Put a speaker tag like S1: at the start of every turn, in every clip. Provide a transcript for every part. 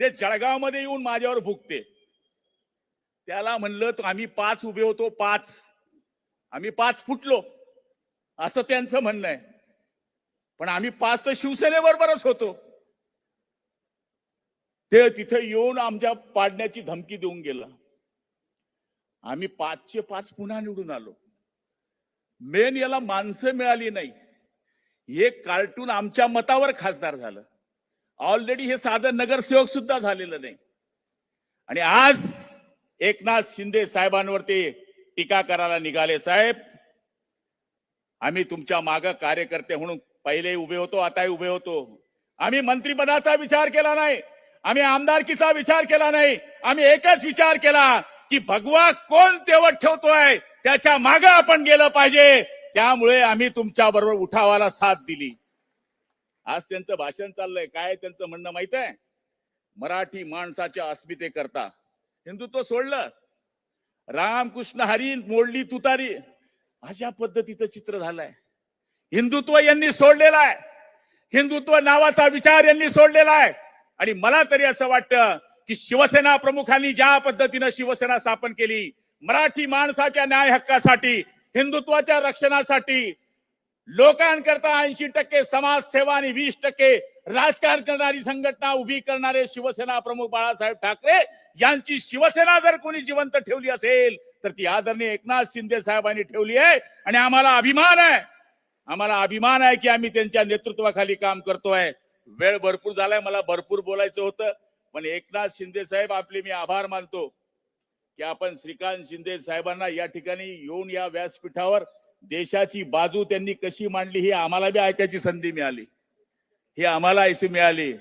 S1: ते जळगावमध्ये येऊन माझ्यावर भुकते त्याला म्हणलं आम्ही पाच उभे होतो पाच. आम्ही पाच फुटलो. असं त्यांचं म्हणणं आहे. पण आम्ही पाच तर शिवसेनेबरोबरच होतो. ते तिथे येऊन आमच्या पाडण्याची धमकी देऊन गेला. आम्ही पाचशे पाच पुन्हा निवडून आलो. मेन याला माणसं मिळाली नाही. हे कार्टून आमच्या मतावर खासदार झालं. ऑलरेडी हे साधं नगरसेवक सुद्धा झालेलं नाही. आणि आज एकनाथ शिंदे साहेबांवरती टीका करायला निघाले साहेब. आम्ही तुमच्या माग कार्यकर्ते म्हणून पहिले उभे होतो आताही उभे होतो. आम्ही मंत्रिपदाचा विचार केला नाही. आम्ही आमदारकीचा विचार केला नाही. आम्ही एकच विचार केला की भगवा कोण तेवत ठेवतोय त्याच्या माग आपण गेलं पाहिजे. त्यामुळे आम्ही तुमच्या बरोबर उठावाला साथ दिली. आज त्यांचं भाषण चाललंय. काय त्यांचं म्हणणं माहीत आहे? मराठी माणसाच्या अस्मिते करता. हिंदुत्व सोडलं. रामकृष्ण हरी मोडली तुतारी. अशा पद्धतीचं चित्र झालंय. हिंदुत्व यांनी सोडलेलं आहे. हिंदुत्व नावाचा विचार यांनी सोडलेला आहे. आणि मला तरी असं वाटतं की शिवसेना प्रमुखांनी ज्या पद्धतीनं शिवसेना स्थापन केली मराठी माणसाच्या न्याय हक्कासाठी हिंदुत्वाच्या रक्षणासाठी लोकांकरता ऐंशी टक्के समाजसेवा आणि वीस टक्के राजकारण करणारी संघटना उभी करणारे शिवसेना प्रमुख बाळासाहेब ठाकरे यांची शिवसेना जर कोणी जिवंत ठेवली असेल तर ती आदरणीय एकनाथ शिंदे साहेबांनी ठेवली आहे. आणि आम्हाला अभिमान आहे. आम्हाला अभिमान आहे की आम्ही त्यांच्या नेतृत्वाखाली काम करतोय. वेळ भरपूर झालाय मला भरपूर बोलायचं होतं. पण एकनाथ शिंदे साहेब आपले मी आभार मानतो की आपण श्रीकांत शिंदे साहेबांना या ठिकाणी येऊन या व्यासपीठावर देशाची बाजू त्यांनी कशी मांडली ही आम्हाला बी ऐकायची संधी मिळाली. ही आम्हाला ऐसी मिळाली.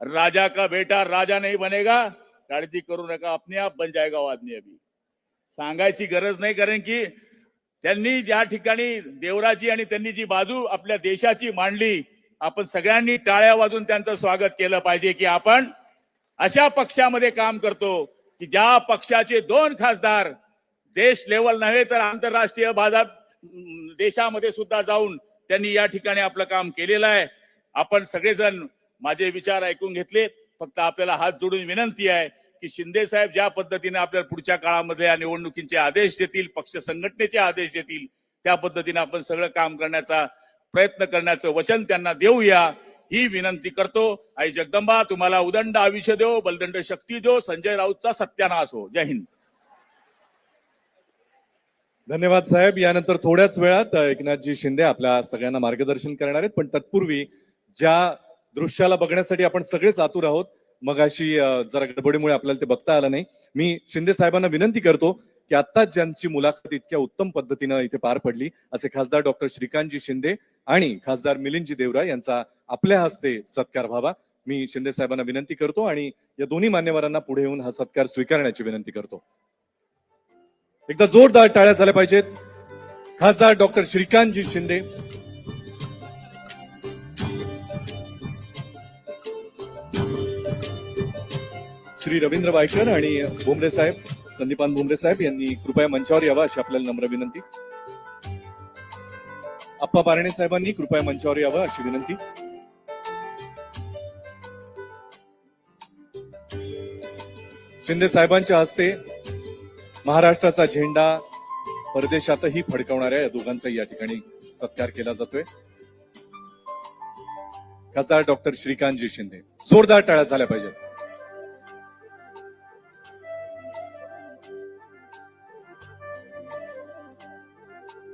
S1: राजा का बेटा राजा नाही बनेगा काळजी करू नका अपने आप बन जाएगा वादनी आदमी अभी. सांगायची गरज नाही कारण की त्यांनी ज्या ठिकाणी देवराची आणि त्यांनी जी बाजू आपल्या देशाची मांडली आपण सगळ्यांनी टाळ्या वाजून त्यांचं स्वागत केलं पाहिजे की आपण अशा पक्षामध्ये काम करतो की ज्या पक्षाचे दोन खासदार देश लेवल नव्हे तर आंतरराष्ट्रीय बाजार देशामध्ये सुद्धा जाऊन त्यांनी या ठिकाणी आपलं काम केलेलं आहे. आपण सगळेजण माझे विचार ऐकून घेतले. फक्त आपल्याला हात जोडून विनंती आहे की शिंदे साहेब ज्या पद्धतीने आपल्याला पुढच्या काळामध्ये या निवडणुकीचे आदेश देतील पक्ष संघटनेचे आदेश देतील त्या पद्धतीने आपण सगळं काम करण्याचा प्रयत्न करण्याचं वचन त्यांना देऊया ही विनंती करतो. आई जगदंबा तुम्हाला उदंड आयुष्य देव बलदंड शक्ती देव संजय राऊतचा सत्यानाश हो. जय हिंद.
S2: धन्यवाद साहेब. यानंतर थोड्याच वेळात एकनाथजी शिंदे आपल्या सगळ्यांना मार्गदर्शन करणार आहेत. पण तत्पूर्वी ज्या दृश्याला बघण्यासाठी आपण सगळेच आतुर आहोत मग अशी जरा गडबडीमुळे आपल्याला ते बघता आलं नाही. मी शिंदे साहेबांना विनंती करतो की आत्ताच ज्यांची मुलाखत इतक्या उत्तम पद्धतीनं इथे पार पडली असे खासदार डॉक्टर श्रीकांतजी शिंदे आणि खासदार मिलिंदजी देवरा यांचा आपल्या हस्ते सत्कार व्हावा. मी शिंदे साहेबांना विनंती करतो आणि या दोन्ही मान्यवरांना पुढे येऊन हा सत्कार स्वीकारण्याची विनंती करतो. एकदा जोरदार टाळ्या झाल्या पाहिजेत. खासदार डॉक्टर श्रीकांतजी शिंदे. श्री रवींद्र वायकर आणि भुमरे साहेब संदीपान भुमरे साहेब यांनी कृपया मंचावर यावा अशी आपल्याला नम्र विनंती. अप्पा बारणे साहेबांनी कृपया मंचावर यावं अशी विनंती. शिंदे साहेबांच्या हस्ते महाराष्ट्राचा झेंडा परदेशातही फडकवणाऱ्या या दोघांचाही या ठिकाणी सत्कार केला जातोय. खासदार डॉक्टर श्रीकांतजी शिंदे. जोरदार टाळ्या झाल्या पाहिजेत.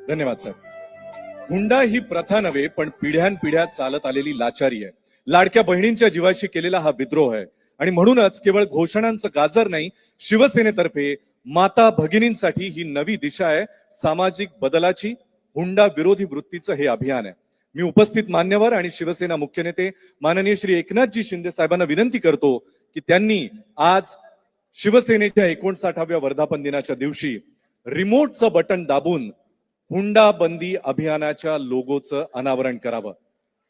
S2: धन्यवाद साहेब हुंडा ही प्रथा नव्हे पण पिढ्यानपिढ्या चालत आलेली लाचारी आहे. लाडक्या बहिणींच्या जीवाशी केलेला हा विद्रोह आहे. आणि म्हणूनच केवळ घोषणांचं गाजर नाही शिवसेनेतर्फे माता भगिनींसाठी ही नवी दिशा आहे. सामाजिक बदलाची हुंडा विरोधी वृत्तीचं हे अभियान आहे. मी उपस्थित मान्यवर आणि शिवसेना मुख्य नेते माननीय श्री एकनाथजी शिंदे साहेबांना विनंती करतो की त्यांनी आज शिवसेनेच्या एकोणसाठाव्या वर्धापन दिनाच्या दिवशी रिमोटचं बटन दाबून हुंडा बंदी अभियानाच्या लोगोचं अनावरण करावं.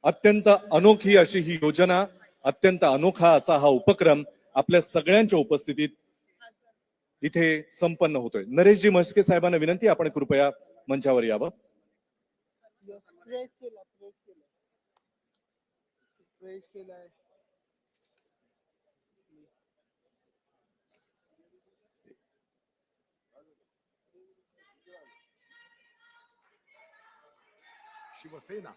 S2: अत्यंत अनोखी अशी ही योजना अत्यंत अनोखा असा हा उपक्रम आपल्या सगळ्यांच्या उपस्थितीत इथे संपन्न होतोय. नरेशजी म्हस्के साहेबांना विनंती आपण कृपया मंचावर यावं.
S3: शिवसेना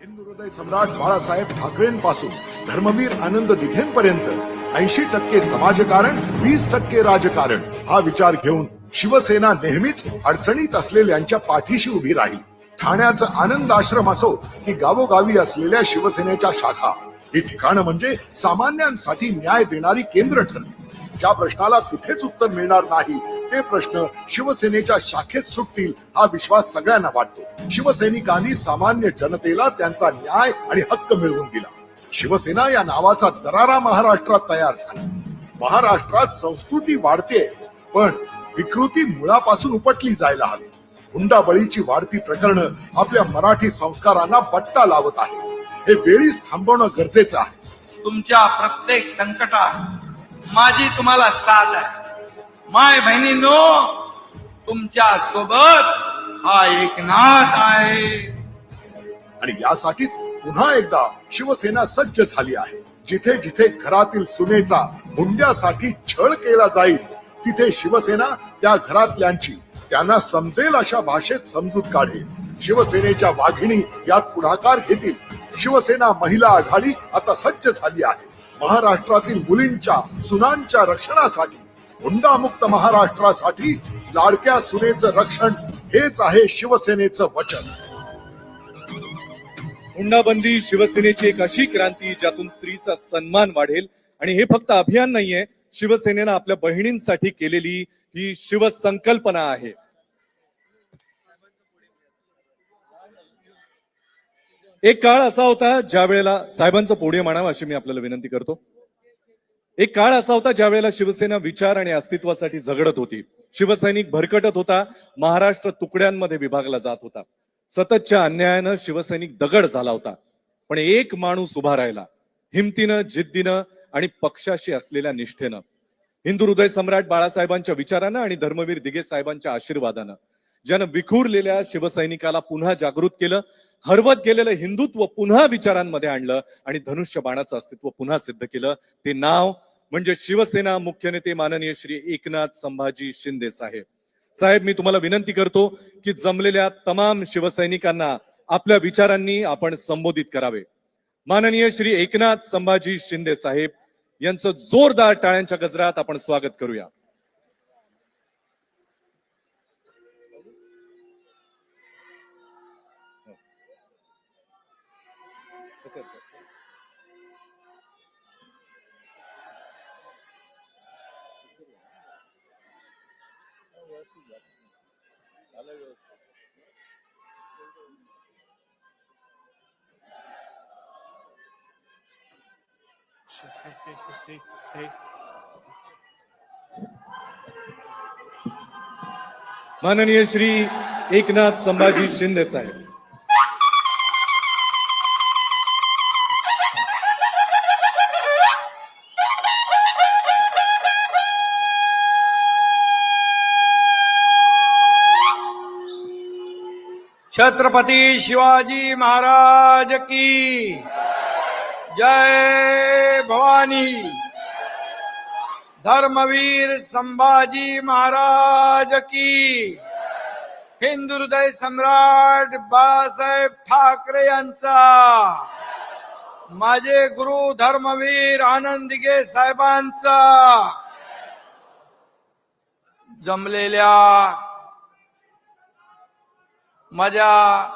S3: हिंदू हृदय सम्राट बाळासाहेब ठाकरेंपासून धर्मवीर आनंद दिघेंपर्यंत ऐंशी टक्के समाजकारण वीस टक्के राजकारण हा विचार घेऊन शिवसेना नेहमीच अडचणीत असलेल्यांच्या पाठीशी उभी राहील. ठाण्याचं आनंद आश्रम असो की गावोगावी असलेल्या शिवसेनेच्या शाखा ही ठिकाणं म्हणजे सामान्यांसाठी न्याय देणारी केंद्र ठरली. ज्या प्रश्नाला कुठेच उत्तर मिळणार नाही ते प्रश्न शिवसेनेच्या शाखेत सुटतील हा विश्वास सगळ्यांना वाटतो. शिवसैनिकांनी सामान्य जनतेला त्यांचा न्याय आणि हक्क मिळवून दिला. शिवसेना या नावाचा दरारा महाराष्ट्रात तयार झाला. महाराष्ट्रात संस्कृती वाढते पण विकृती मुळापासून उपटली जायला हवी. हुंडाबळीची वाढती प्रकरणं आपल्या मराठी संस्कारांना बट्टा लावत आहे हे वेळीच थांबवणं गरजेचं आहे.
S4: तुमच्या प्रत्येक संकटात माझी तुम्हाला साथ आहे. माय बहिणींनो तुमच्यासोबत हा एकनाथ आहे.
S3: आणि यासाठीच पुन्हा एकदा शिवसेना सज्ज झाली आहे. जिथे जिथे घरातील सुनेचा हुंड्यासाठी छळ केला जाईल तिथे शिवसेना त्या घरातल्यांची त्यांना समजेल अशा भाषेत समजूत काढेल. शिवसेनेच्या वाघिणी यात पुढाकार घेतील. शिवसेना महिला आघाडी आता सज्ज झाली आहे. महाराष्ट्रातील मुलींच्या सुनांच्या रक्षणासाठी हुंडामुक्त महाराष्ट्रासाठी लाडक्या सुनेचं रक्षण हेच आहे शिवसेनेचं वचन.
S2: हुंडाबंदी शिवसेनेची एक अशी क्रांती ज्यातून स्त्रीचा सन्मान वाढेल. आणि हे फक्त अभियान नाहीये शिवसेनेनं आपल्या बहिणींसाठी केलेली ही शिवसंकल्पना आहे. एक काळ असा होता ज्या वेळेला साहेबांचं पोडियम आणावं अशी मी आपल्याला विनंती करतो. एक काळ असा होता ज्या वेळेला शिवसेना विचार आणि अस्तित्वासाठी झगडत होती. शिवसैनिक भरकटत होता महाराष्ट्र तुकड्यांमध्ये विभागला जात होता. सततच्या अन्यायानं शिवसैनिक दगड झाला होता. पण एक माणूस उभा राहिला हिमतीनं जिद्दीनं आणि पक्षाशी असलेल्या निष्ठेनं. हिंदू हृदय सम्राट बाळासाहेबांच्या विचारानं आणि धर्मवीर दिगे साहेबांच्या आशीर्वादानं. ज्यानं विखुरलेल्या शिवसैनिकाला पुन्हा जागृत केलं हरवत गेलेलं हिंदुत्व पुन्हा विचारांमध्ये आणलं आणि धनुष्य बाणाचं अस्तित्व पुन्हा सिद्ध केलं. ते नाव म्हणजे शिवसेना मुख्य नेते माननीय श्री एकनाथ संभाजी शिंदे साहेब. साहेब मी तुम्हाला विनंती करतो की जमलेल्या तमाम शिवसैनिकांना आपल्या विचारांनी आपण संबोधित करावे. माननीय श्री एकनाथ संभाजी शिंदे साहेब यांचं जोरदार टाळ्यांच्या गजरात आपण स्वागत करूया. अलग माननीय श्री एकनाथ संभाजी शिंदे साहेब।
S4: छत्रपती शिवाजी महाराज की। जय भवानी। धर्मवीर संभाजी महाराज की। हिंदू हृदय सम्राट बाळासाहेब ठाकरे माझे गुरु धर्मवीर आनंदिगे साहेबांचा। जमलेल्या माझ्या